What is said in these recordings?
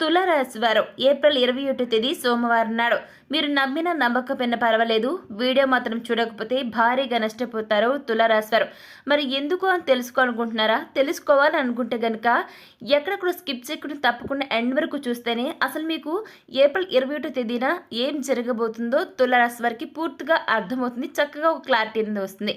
తులారాశివారు April ఇరవై ఒకటో తేదీ సోమవారం నాడు. మీరు నమ్మినా నమ్మకపోయినా పర్వాలేదు. వీడియో మాత్రం చూడకపోతే భారీగా నష్టపోతారు తులారాశివారు. మరి ఎందుకు అని తెలుసుకోవాలనుకుంటున్నారా? తెలుసుకోవాలనుకుంటే గనక కనుక స్కిప్ చేయకుండా తప్పకుండా ఎండ్ వరకు చూస్తేనే అసలు మీకు ఏప్రిల్ ఇరవై ఒకటో తేదీన ఏం జరగబోతుందో తులారాశి వారికి పూర్తిగా అర్థమవుతుంది. చక్కగా ఒక క్లారిటీ అనేది వస్తుంది.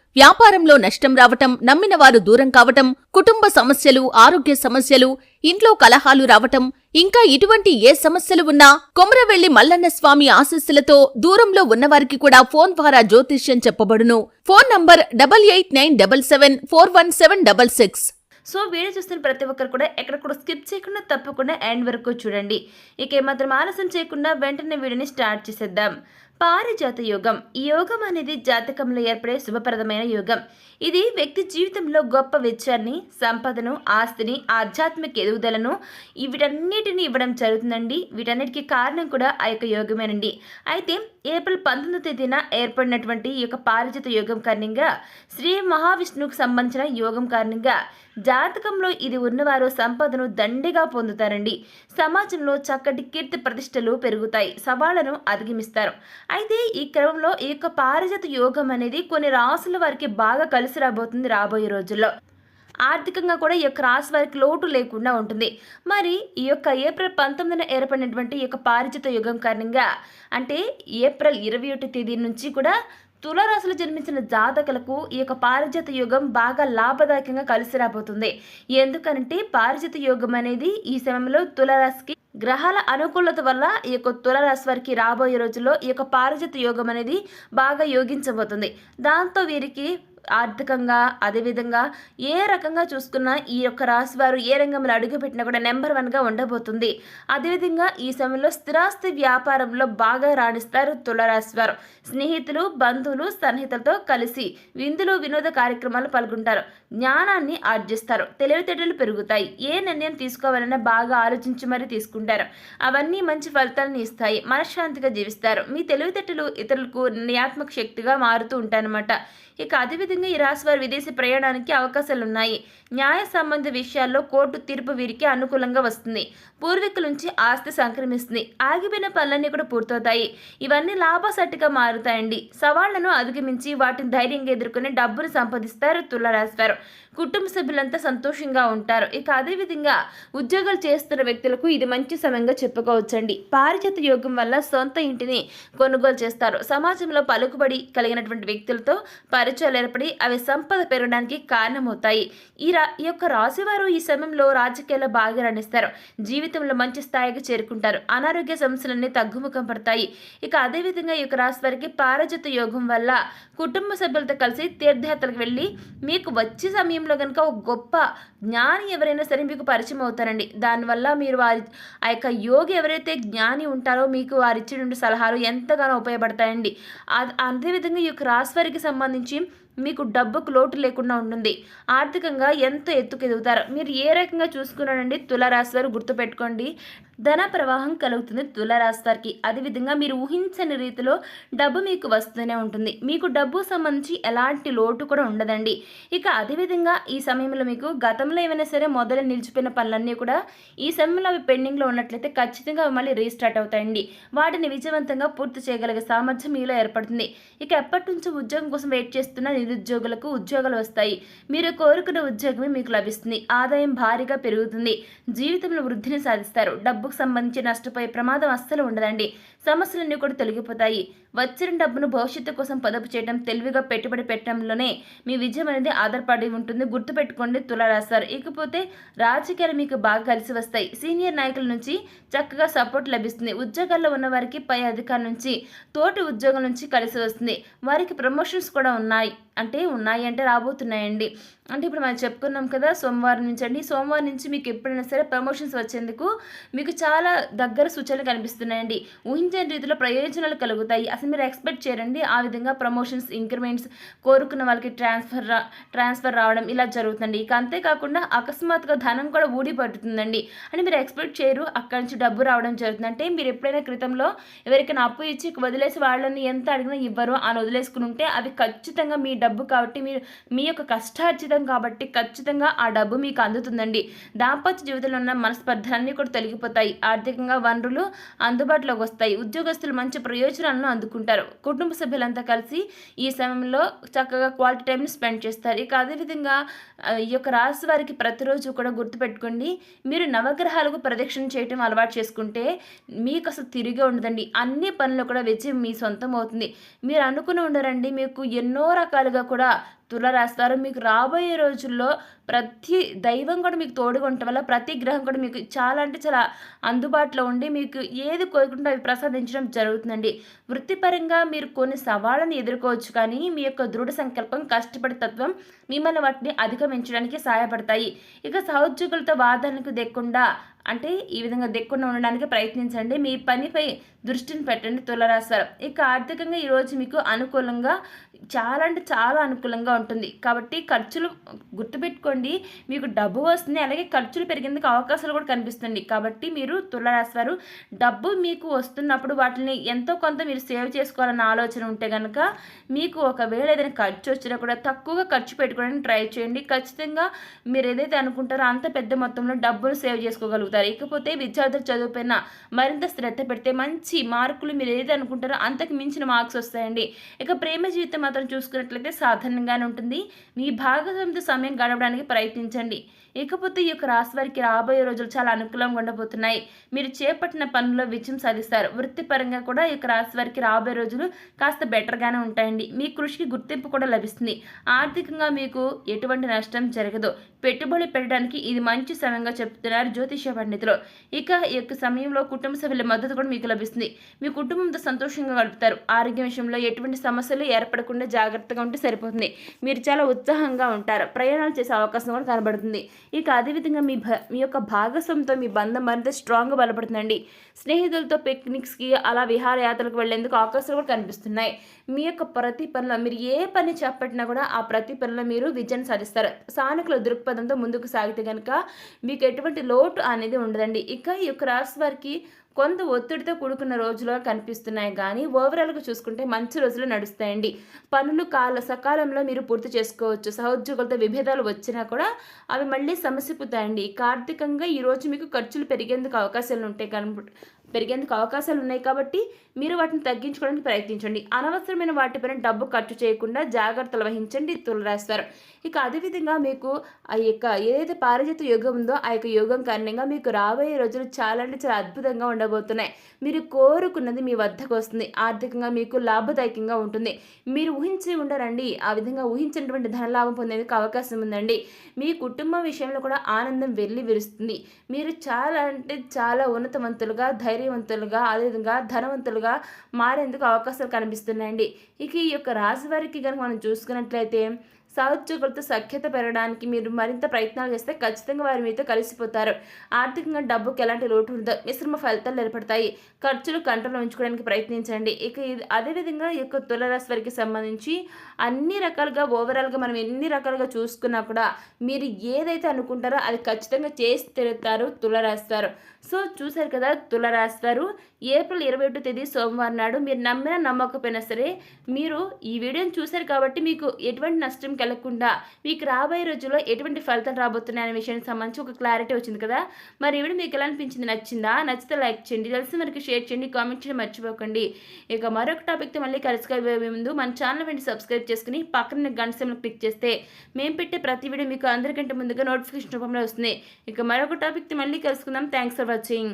వ్యాపారంలో నష్టం రావటం నమ్మిన వారు దూరం కావటం కుటుంబ సమస్యలు ఆరోగ్య సమస్యలు ఇంట్లో కలహాలు రావటం ఇంకా ఇటువంటి ఏ సమస్యలు ఉన్నా కొమరవెల్లి మల్లన్న స్వామి ఆశస్సులతో దూరంలో ఉన్నవారికి కూడా ఫోన్ ద్వారా జ్యోతిష్యం చెప్పబడును. Phone number double eight nine double seven four one seven double six. So video చూస్తున్న ప్రతి ఒక్కరు కూడా ఎక్కడ కూడా స్కిప్ చేయకుండా తప్పకుండా ఎండ్ వరకు చూడండి. ఇక ఏమాత్రం ఆలస్యం చేయకుండా వెంటనే వీడియోని స్టార్ట్ చేసేద్దాం. పారిజాత యోగం. ఈ యోగం అనేది జాతకంలో ఏర్పడే శుభప్రదమైన యోగం. ఇది వ్యక్తి జీవితంలో గొప్ప వెచ్చాన్ని సంపదను ఆస్తిని ఆధ్యాత్మిక ఎదుగుదలను వీటన్నిటిని ఇవ్వడం జరుగుతుందండి. వీటన్నిటికీ కారణం కూడా ఆ యొక్క యోగమేనండి. అయితే ఏప్రిల్ పంతొమ్మిదో తేదీన ఏర్పడినటువంటి ఈ యొక్క పారిజాత యోగం కారణంగా శ్రీ మహావిష్ణువుకు సంబంధించిన యోగం కారణంగా జాతకంలో ఇది ఉన్నవారు సంపదను దండిగా పొందుతారండి. సమాజంలో చక్కటి కీర్తి ప్రతిష్టలు పెరుగుతాయి. సవాళ్ళను అధిగమిస్తారు. అయితే ఈ క్రమంలో ఈ యొక్క పారిజాత యోగం అనేది కొన్ని రాసుల వారికి బాగా కలిసి రాబోతుంది రాబోయే రోజుల్లో. ఆర్థికంగా కూడా ఈ యొక్క రాశి వారికి లోటు లేకుండా ఉంటుంది. మరి ఈ యొక్క ఏప్రిల్ పంతొమ్మిదిన ఏర్పడినటువంటి ఈ యొక్క పారిజిత యుగం కారణంగా అంటే ఏప్రిల్ ఇరవై ఒకటి తేదీ నుంచి కూడా తులారాశిలో జన్మించిన జాతకులకు ఈ యొక్క పారిజాత యోగం బాగా లాభదాయకంగా కలిసి రాబోతుంది. ఎందుకంటే పారిజాత యోగం అనేది ఈ సమయంలో తులరాశికి గ్రహాల అనుకూలత వల్ల ఈ యొక్క తులారాశి వారికి రాబోయే రోజుల్లో ఈ యొక్క పారిజాత యోగం అనేది బాగా యోగించబోతుంది. దాంతో వీరికి ఆర్థికంగా అదేవిధంగా ఏ రకంగా చూసుకున్నా ఈ యొక్క రాశి వారు ఏ రంగంలో అడుగుపెట్టినా కూడా నెంబర్ వన్గా ఉండబోతుంది. అదేవిధంగా ఈ సమయంలో స్థిరాస్తి వ్యాపారంలో బాగా రాణిస్తారు తులరాశి వారు. స్నేహితులు బంధువులు సన్నిహితులతో కలిసి విందులు వినోద కార్యక్రమాలు పాల్గొంటారు. జ్ఞానాన్ని ఆర్జిస్తారు. తెలివితేటలు పెరుగుతాయి. ఏ నిర్ణయం తీసుకోవాలన్నా బాగా ఆలోచించి మరీ తీసుకుంటారు. అవన్నీ మంచి ఫలితాలను ఇస్తాయి. మనశ్శాంతిగా జీవిస్తారు. మీ తెలివితేటలు ఇతరులకు నిర్ణయాత్మక శక్తిగా మారుతూ ఉంటాయన్నమాట. ఇక అదేవిధంగా ఈ రాశి వారు విదేశీ ప్రయాణానికి అవకాశాలు ఉన్నాయి న్యాయ సంబంధ విషయాల్లో కోర్టు తీర్పు వీరికి అనుకూలంగా వస్తుంది. పూర్వీకుల నుంచి ఆస్తి సంక్రమిస్తుంది. ఆగిపోయిన పనులన్నీ కూడా పూర్తవుతాయి. ఇవన్నీ లాభసట్టిగా మారుతాయండి. సవాళ్ళను అధిగమించి వాటిని ధైర్యంగా ఎదుర్కొని డబ్బును సంపాదిస్తారు తులరాశివారు. కుటుంబ సభ్యులంతా సంతోషంగా ఉంటారు. ఇక అదేవిధంగా ఉద్యోగాలు చేస్తున్న వ్యక్తులకు ఇది మంచి సమయంగా చెప్పుకోవచ్చండి. పారిజాత యోగం వల్ల సొంత ఇంటిని కొనుగోలు చేస్తారు. సమాజంలో పలుకుబడి కలిగినటువంటి వ్యక్తులతో పరిచయాలు ఏర్పడి అవి సంపద పెరగడానికి కారణమవుతాయి. ఈ ఇలా ఈ యొక్క రాశివారు ఈ సమయంలో రాజకీయాల్లో బాగా రాణిస్తారు. జీవితంలో మంచి స్థాయికి చేరుకుంటారు. అనారోగ్య సమస్యలన్నీ తగ్గుముఖం పడతాయి. ఇక అదేవిధంగా ఈ యొక్క రాశి వారికి పారజత యోగం వల్ల కుటుంబ సభ్యులతో కలిసి తీర్థయాత్రలకు వెళ్ళి మీకు వచ్చే సమయంలో కనుక ఒక గొప్ప జ్ఞాని ఎవరైనా సరే మీకు పరిచయం అవుతారండి. దానివల్ల మీరు వారి ఆ యొక్క యోగి ఎవరైతే జ్ఞాని ఉంటారో మీకు వారు ఇచ్చిన సలహాలు ఎంతగానో ఉపయోగపడతాయండి. అదేవిధంగా ఈ యొక్క రాశి వారికి సంబంధించి మీకు డబ్బుకు లోటు లేకుండా ఉంటుంది. ఆర్థికంగా ఎంతో ఎత్తుకు ఎదుగుతారు మీరు ఏ రకంగా చూసుకున్నానండి తులరాశి వారు గుర్తుపెట్టుకోండి. ధన ప్రవాహం కలుగుతుంది తులరాశి వారికి. అదేవిధంగా మీరు ఊహించని రీతిలో డబ్బు మీకు వస్తూనే ఉంటుంది. మీకు డబ్బు సంబంధించి ఎలాంటి లోటు కూడా ఉండదండి. ఇక అదేవిధంగా ఈ సమయంలో మీకు గతంలో ఏమైనా సరే మొదలు నిలిచిపోయిన పనులన్నీ కూడా ఈ సమయంలో అవి పెండింగ్లో ఉన్నట్లయితే ఖచ్చితంగా అవి మళ్ళీ రీస్టార్ట్ అవుతాయండి. వాటిని విజయవంతంగా పూర్తి చేయగలిగే సామర్థ్యం మీలో ఏర్పడుతుంది. ఇక ఎప్పటి నుంచి ఉద్యోగం కోసం వెయిట్ చేస్తున్న నిరుద్యోగులకు ఉద్యోగాలు వస్తాయి. మీరు కోరుకున్న ఉద్యోగమే మీకు లభిస్తుంది. ఆదాయం భారీగా పెరుగుతుంది. జీవితంలో వృద్ధిని సాధిస్తారు. డబ్బుకు సంబంధించి నష్టపోయే ప్రమాదం అస్సలు ఉండదండి. సమస్యలన్నీ కూడా తొలగిపోతాయి. వచ్చిన డబ్బును భవిష్యత్తు కోసం పొదుపు చేయడం తెలివిగా పెట్టుబడి పెట్టడంలోనే మీ విజయం అనేది ఆధారపడి ఉంటుంది. గుర్తుపెట్టుకోండి తులారాశారు ఇకపోతే రాజకీయాలు మీకు బాగా కలిసి వస్తాయి. సీనియర్ నాయకుల నుంచి చక్కగా సపోర్ట్ లభిస్తుంది. ఉద్యోగాల్లో ఉన్న వారికి పై అధికారి నుంచి తోటి ఉద్యోగం నుంచి కలిసి వస్తుంది. వారికి ప్రమోషన్స్ కూడా ఉన్నాయి. అంటే ఉన్నాయి అంటే రాబోతున్నాయండి. అంటే ఇప్పుడు మనం చెప్పుకున్నాం కదా సోమవారం నుంచి అండి. సోమవారం నుంచి మీకు ఎప్పుడైనా సరే ప్రమోషన్స్ వచ్చేందుకు మీకు చాలా దగ్గర సూచనలు కనిపిస్తున్నాయండి. ఊహించని రీతిలో ప్రయోజనాలు కలుగుతాయి. అసలు మీరు ఎక్స్పెక్ట్ చేయరండి ఆ విధంగా ప్రమోషన్స్ ఇంక్రిమెంట్స్ కోరుకున్న వాళ్ళకి ట్రాన్స్ఫర్ రా ట్రాన్స్ఫర్ రావడం ఇలా జరుగుతుంది ఇక అంతేకాకుండా అకస్మాత్తుగా ధనం కూడా ఊడి పడుతుందండి. అని మీరు ఎక్స్పెక్ట్ చేయరు. అక్కడి నుంచి డబ్బు రావడం జరుగుతుంది. అంటే మీరు ఎప్పుడైనా క్రితంలో ఎవరికైనా అప్పు ఇచ్చి వదిలేసి వాళ్ళని ఎంత అడిగినా ఇవ్వరు అని వదిలేసుకుని ఉంటే అవి ఖచ్చితంగా మీ డబ్బు కాబట్టి మీరు మీ యొక్క కష్టార్జితం కాబట్టి ఖచ్చితంగా ఆ డబ్బు మీకు అందుతుందండి. దాంపత్య జీవితంలో ఉన్న మనస్పర్ధలన్నీ కూడా తొలగిపోతాయి. ఆర్థికంగా వనరులు అందుబాటులోకి వస్తాయి. ఉద్యోగస్తులు మంచి ప్రయోజనాలను అందుకుంటారు కుటుంబ సభ్యులంతా కలిసి ఈ సమయంలో చక్కగా క్వాలిటీ టైంని స్పెండ్ చేస్తారు. ఇక అదేవిధంగా ఈ యొక్క రాశి వారికి ప్రతిరోజు కూడా గుర్తుపెట్టుకోండి. మీరు నవగ్రహాలకు ప్రదక్షిణ చేయటం అలవాటు చేసుకుంటే మీకు అసలు తిరిగి ఉండదండి. అన్ని పనులు కూడా విజయం మీ సొంతం అవుతుంది. మీరు అనుకుని ఉండరండి మీకు ఎన్నో రకాలుగా కూడా తుల రాస్తారు. మీకు రాబోయే రోజుల్లో ప్రతి దైవం కూడా మీకు తోడుగా ఉండటం వల్ల ప్రతి గ్రహం కూడా మీకు చాలా అంటే చాలా అందుబాటులో ఉండి మీకు ఏది కోరుకుంటే అవి ప్రసాదించడం జరుగుతుందండి. వృత్తిపరంగా మీరు కొన్ని సవాళ్ళను ఎదుర్కోవచ్చు కానీ మీ యొక్క దృఢ సంకల్పం కష్టపడి తత్వం మిమ్మల్ని వాటిని అధిగమించడానికి సహాయపడతాయి. ఇక సహోద్యోగులతో వాదనకు దెక్కుండా అంటే ఈ విధంగా దిక్కుండా ఉండడానికి ప్రయత్నించండి. మీ పనిపై దృష్టిని పెట్టండి తులరాశివారం ఇక ఆర్థికంగా ఈరోజు మీకు అనుకూలంగా చాలా అంటే చాలా అనుకూలంగా ఉంటుంది. కాబట్టి ఖర్చులు గుర్తుపెట్టుకోండి. మీకు డబ్బు వస్తుంది. అలాగే ఖర్చులు పెరిగేందుకు అవకాశాలు కూడా కనిపిస్తుంది కాబట్టి మీరు తులరాశి వారు డబ్బు మీకు వస్తున్నప్పుడు వాటిని ఎంతో కొంత మీరు సేవ్ చేసుకోవాలన్న ఆలోచన ఉంటే కనుక మీకు ఒకవేళ ఏదైనా ఖర్చు వచ్చినా కూడా తక్కువగా ఖర్చు పెట్టుకోవడానికి ట్రై చేయండి. ఖచ్చితంగా మీరు ఏదైతే అనుకుంటారో అంత పెద్ద మొత్తంలో డబ్బులు సేవ్ చేసుకోగలుగుతారు. ఇకపోతే విద్యార్థులు చదువుపైన మరింత శ్రద్ధ పెడితే మంచి మార్కులు మీరు ఏదైతే అనుకుంటారో అంతకు మించిన మార్క్స్ వస్తాయండి. ఇక ప్రేమ జీవితం మాత్రం చూసుకున్నట్లయితే సాధారణంగానే ఉంటుంది. మీ భాగస్వామితో సమయం గడపడానికి ప్రయత్నించండి. ఇకపోతే ఈ యొక్క రాశి వారికి రాబోయే రోజులు చాలా అనుకూలంగా ఉండబోతున్నాయి. మీరు చేపట్టిన పనుల్లో విజయం సాధిస్తారు. వృత్తిపరంగా కూడా ఈ యొక్క రాశి వారికి రాబోయే రోజులు కాస్త బెటర్గానే ఉంటాయండి. మీ కృషికి గుర్తింపు కూడా లభిస్తుంది. ఆర్థికంగా మీకు ఎటువంటి నష్టం జరగదు. పెట్టుబడి పెట్టడానికి ఇది మంచి సమయంగా చెప్తున్నారు జ్యోతిష పండితులు. ఇక ఈ యొక్క సమయంలో కుటుంబ సభ్యుల మద్దతు కూడా మీకు లభిస్తుంది. మీ కుటుంబంతో సంతోషంగా గడుపుతారు. ఆరోగ్యం విషయంలో ఎటువంటి సమస్యలు ఏర్పడకుండా జాగ్రత్తగా ఉంటే సరిపోతుంది. మీరు చాలా ఉత్సాహంగా ఉంటారు. ప్రయాణాలు చేసే అవకాశం కూడా కనబడుతుంది. ఇక అదేవిధంగా మీ భ మీ యొక్క భాగస్వామితో మీ బంధం మరింత స్ట్రాంగ్గా బలపడుతుందండి. స్నేహితులతో పిక్నిక్స్కి అలా విహారయాత్రలకు వెళ్ళేందుకు అవకాశాలు కూడా కనిపిస్తున్నాయి. మీ యొక్క ప్రతి పనిలో మీరు ఏ పని చేపట్టినా కూడా ఆ ప్రతి పనిలో మీరు విజయం సాధిస్తారు. సానుకూల దృక్పథంతో ముందుకు సాగితే కనుక మీకు ఎటువంటి లోటు అనేది ఉండదండి. ఇక ఈ యొక్క రాశి వారికి కొంత ఒత్తిడితో కూడుకున్న రోజులుగా కనిపిస్తున్నాయి. కానీ ఓవరాల్గా చూసుకుంటే మంచి రోజులు నడుస్తాయండి. పనులు కాల సకాలంలో మీరు పూర్తి చేసుకోవచ్చు. సహోద్యోగులతో విభేదాలు వచ్చినా కూడా అవి మళ్ళీ సమసిపోతాయండి. ఇక ఆర్థికంగా ఈరోజు మీకు ఖర్చులు పెరిగేందుకు అవకాశాలు ఉంటాయి. కనుక పెరిగేందుకు అవకాశాలు ఉన్నాయి కాబట్టి మీరు వాటిని తగ్గించుకోవడానికి ప్రయత్నించండి. అనవసరమైన వాటిపైన డబ్బు ఖర్చు చేయకుండా జాగ్రత్తలు వహించండి తులరాశివారు. ఇక అదేవిధంగా మీకు ఆ యొక్క ఏదైతే పారిజాత యోగం ఉందో ఆ యొక్క యోగం కారణంగా మీకు రాబోయే రోజులు చాలా అంటే చాలా అద్భుతంగా ఉండబోతున్నాయి. మీరు కోరుకున్నది మీ వద్దకు వస్తుంది. ఆర్థికంగా మీకు లాభదాయకంగా ఉంటుంది. మీరు ఊహించి ఉండరండి. ఆ విధంగా ఊహించినటువంటి ధనలాభం పొందేందుకు అవకాశం ఉందండి. మీ కుటుంబం విషయంలో కూడా ఆనందం వెళ్ళి విరుస్తుంది. మీరు చాలా అంటే చాలా ఉన్నతవంతులుగా ధైర్యవంతులుగా అదేవిధంగా ధనవంతులుగా మారేందుకు అవకాశాలు కనిపిస్తున్నాయండి. ఇక ఈ యొక్క రాశి వారికి కనుక మనం చూసుకున్నట్లయితే సహోద్యోగులతో సఖ్యత పెరగడానికి మీరు మరింత ప్రయత్నాలు చేస్తే ఖచ్చితంగా వారి మీతో కలిసిపోతారు. ఆర్థికంగా డబ్బుకి ఎలాంటి లోటు ఉండదు. మిశ్రమ ఫలితాలు ఏర్పడతాయి. ఖర్చులు కంట్రోల్లో ఉంచుకోవడానికి ప్రయత్నించండి. ఇక అదేవిధంగా ఈ యొక్క తులరాశి వారికి సంబంధించి అన్ని రకాలుగా ఓవరాల్గా మనం ఎన్ని రకాలుగా చూసుకున్నా కూడా మీరు ఏదైతే అనుకుంటారో అది ఖచ్చితంగా చేసి తిరుగుతారు తులరాస్తారు సో చూశారు కదా తులరాస్తారు ఏప్రిల్ ఇరవై ఒకటో తేదీ సోమవారం నాడు మీరు నమ్మినా నమ్మకపోయినా సరే మీరు ఈ వీడియోని చూశారు కాబట్టి మీకు ఎటువంటి నష్టం కలగకుండా మీకు రాబోయే రోజుల్లో ఎటువంటి ఫలితాలు రాబోతున్నాయి అనే విషయానికి సంబంధించి ఒక క్లారిటీ వచ్చింది కదా. మరి ఈ వీడియో మీకు ఎలా అనిపించింది? నచ్చిందా? నచ్చితే లైక్ చేయండి. తెలిసి మనకి షేర్ చేయండి. కామెంట్ చేయడం మర్చిపోకండి. ఇక మరొక టాపిక్తో మళ్ళీ కలిసిపోయే ముందు మన ఛానల్ వెంటనే సబ్స్క్రైబ్ చేసుకుని పక్కన గంట సెమ్లు క్లిక్ చేస్తే మేము పెట్టే ప్రతి వీడియో మీకు అందరికంటే ముందుగా నోటిఫికేషన్ రూపంలో వస్తుంది. ఇక మరొక టాపిక్తో మళ్ళీ కలుసుకుందాం. Thanks for watching.